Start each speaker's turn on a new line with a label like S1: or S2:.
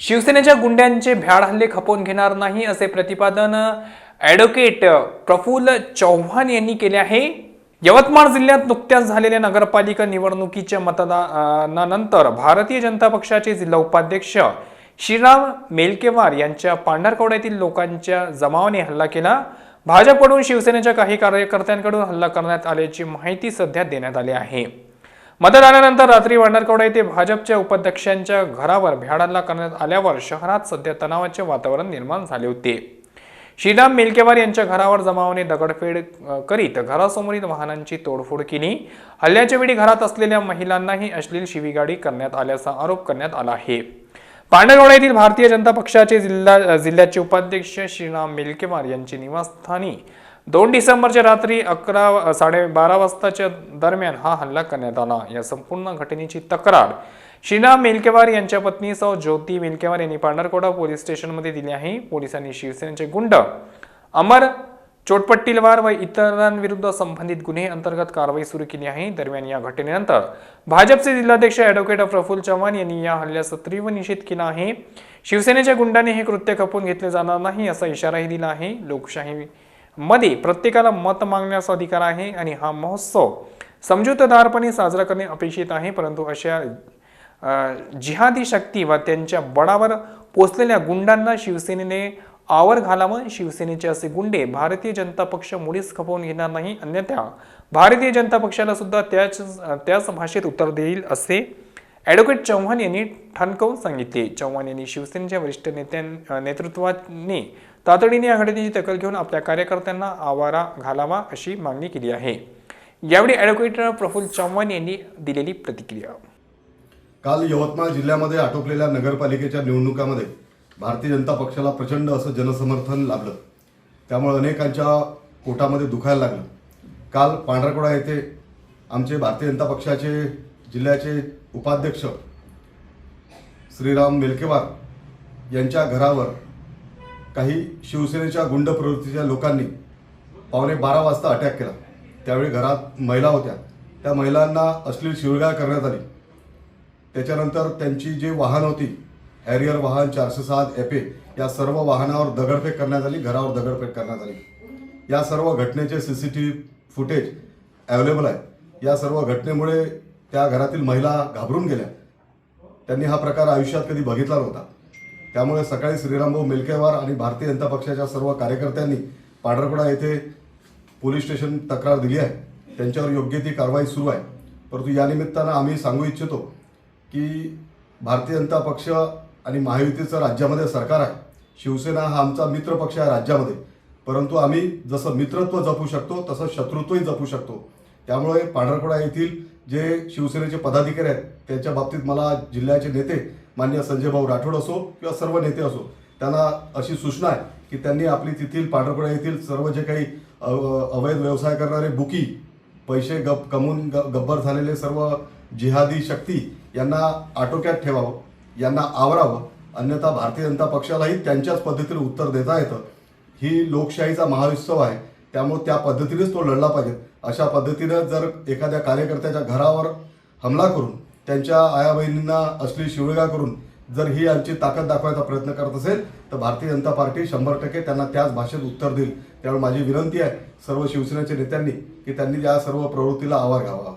S1: शिवसेनेच्या गुंड्यांचे भ्याड हल्ले खपवून घेणार नाही असे प्रतिपादन ॲडव्होकेट प्रफुल्ल चव्हाण यांनी केले आहे. यवतमाळ जिल्ह्यात नुकत्याच झालेल्या नगरपालिका निवडणुकीच्या मतदानानंतर भारतीय जनता पक्षाचे जिल्हा उपाध्यक्ष श्रीराम मेलकेवार यांच्या पांढरकवड्यातील लोकांच्या जमावाने हल्ला केला. भाजपकडून शिवसेनेच्या काही कार्यकर्त्यांकडून हल्ला करण्यात आल्याची माहिती सध्या देण्यात आली आहे. मतदानानंतर रात्री वांडरकवडा येथे भाजपच्या उपाध्यक्षांच्या घरावर भ्याडाला करण्यात आल्यावर शहरात सध्या तणावाचे वातावरण निर्माण झाले होते. श्रीराम मेलकेवार यांच्या घरावर जमावाने दगडफेड करीत घरासमोरील वाहनांची तोडफोड केली. हल्ल्याच्या वेळी घरात असलेल्या महिलांनाही अश्लील शिवीगाडी करण्यात आल्याचा आरोप करण्यात आला आहे. पांढरकवडा येथील भारतीय जनता पक्षाचे जिल्हा जिल्ह्याचे उपाध्यक्ष श्रीराम मेलकेवार यांचे निवासस्थानी दोन डिसेंबरच्या रात्री अकरा साडेबारा वाजताच्या दरम्यान हा हल्ला करण्यात आला. या संपूर्ण घटनेची तक्रार शीना मेलकेवार यांच्या पत्नीसह ज्योती मेलकेवार यांनी पांढरकोडा पोलीस स्टेशनमध्ये दिली आहे. पोलिसांनी शिवसेनेचे गुंड अमर चोटपट्टीलवार व इतरांविरुद्ध संबंधित गुन्हे अंतर्गत कारवाई सुरू केली आहे. दरम्यान या घटनेनंतर भाजपचे जिल्हाध्यक्ष ॲडव्होकेट प्रफुल्ल चव्हाण यांनी या हल्ल्याचा तीव्र निषेध केला आहे. शिवसेनेच्या गुंडाने हे कृत्य खपवून घेतले जाणार नाही असा इशाराही दिला आहे. लोकशाही मध्ये प्रत्येकाला मत मागण्याचा अधिकार आहे आणि हा महोत्सव समजूतदारपणे साजरा करणे अपेक्षित आहे परंतु अशा जिहादी शक्ती व त्यांच्या बळावर पोचलेल्या गुंडांना शिवसेनेने आवर घालावं. शिवसेनेचे असे गुंडे भारतीय जनता पक्ष मुळीच खपवून घेणार नाही अन्यथा भारतीय जनता पक्षाला सुद्धा त्याच त्याच भाषेत उत्तर देईल असे ॲडव्होकेट चव्हाण यांनी ठणकावून सांगितले. चव्हाण यांनी शिवसेनेच्या वरिष्ठ नेत्यां नेतृत्वाने तातडीने या घटनेची दखल घेऊन आपल्या कार्यकर्त्यांना आवारा घालावा अशी मागणी केली आहे. यावेळी ॲडव्होकेट प्रफुल्ल चव्हाण यांनी दिलेली प्रतिक्रिया.
S2: काल यवतमाळ जिल्ह्यामध्ये आटोपलेल्या नगरपालिकेच्या निवडणुकामध्ये भारतीय जनता पक्षाला प्रचंड असं जनसमर्थन लाभलं. त्यामुळे अनेकांच्या पोटामध्ये दुखायला लागलं. काल पांढरकोडा येथे आमचे भारतीय जनता पक्षाचे जिल्ह्याचे उपाध्यक्ष श्रीराम मेलकेवार यांच्या घरावर काही शिवसेनेच्या गुंड प्रवृत्तीच्या लोकांनी पावणे बारा वाजता अटॅक केला. त्यावेळी घरात महिला होत्या. त्या महिलांना अश्लील शिवगाळ करण्यात आली. त्याच्यानंतर त्यांची जी वाहन होती हॅरियर वाहन चारशे सात एपे या सर्व वाहनावर दगडफेक करण्यात आली घरावर दगडफेक करण्यात आली. या सर्व घटनेचे C C T V footage available आहे. या सर्व घटनेमुळे त्या घरातील महिला घाबरून गेल्या. त्यांनी हा प्रकार आयुष्यात कधी बघितला नव्हता. त्यामुळे सकाळी श्रीरामभाऊ मेलकेवार आणि भारतीय जनता पक्षाच्या सर्व कार्यकर्त्यांनी पांढरपडा येथे पोलीस स्टेशन तक्रार दिली आहे. त्यांच्यावर योग्य ती कारवाई सुरू आहे. परंतु यानिमित्तानं आम्ही सांगू इच्छितो की भारतीय जनता पक्ष आणि महायुतीचं राज्यामध्ये सरकार आहे. शिवसेना हा आमचा मित्र पक्ष आहे राज्यामध्ये. परंतु आम्ही जसं मित्रत्व जपू शकतो तसं शत्रुत्वही जपू शकतो. त्यामुळे पांढरपडा येथील जे शिवसेनेचे पदाधिकारी आहेत त्यांच्या बाबतीत मला जिल्ह्याचे नेते मान्य संजय भाऊ राठोड असो किंवा सर्व नेते असो त्यांना अशी सूचना आहे की त्यांनी आपली तेथील पांढरकडा येथील सर्व जे काही अवैध व्यवसाय करणारे बुकी पैसे गप कमवून ग गब्बर झालेले सर्व जिहादी शक्ती यांना आटोक्यात ठेवावं यांना आवरावं अन्यथा भारतीय जनता पक्षालाही त्यांच्याच पद्धतीने उत्तर देता येतं. ही लोकशाहीचा महाउत्सव आहे त्यामुळे त्या पद्धतीनेच तो लढला पाहिजे. अशा पद्धतीनं जर एखाद्या कार्यकर्त्याच्या घरावर हमला करून त्यांच्या आया बहिणींना असली शिवगा करून जर ही यांची ताकद दाखवायचा प्रयत्न करत असेल तर भारतीय जनता पार्टी शंभर टक्के त्यांना त्याच भाषेत उत्तर देईल. त्यामुळे माझी विनंती आहे सर्व शिवसेनेच्या नेत्यांनी की त्यांनी या सर्व प्रवृत्तीला आवार घ्यावा.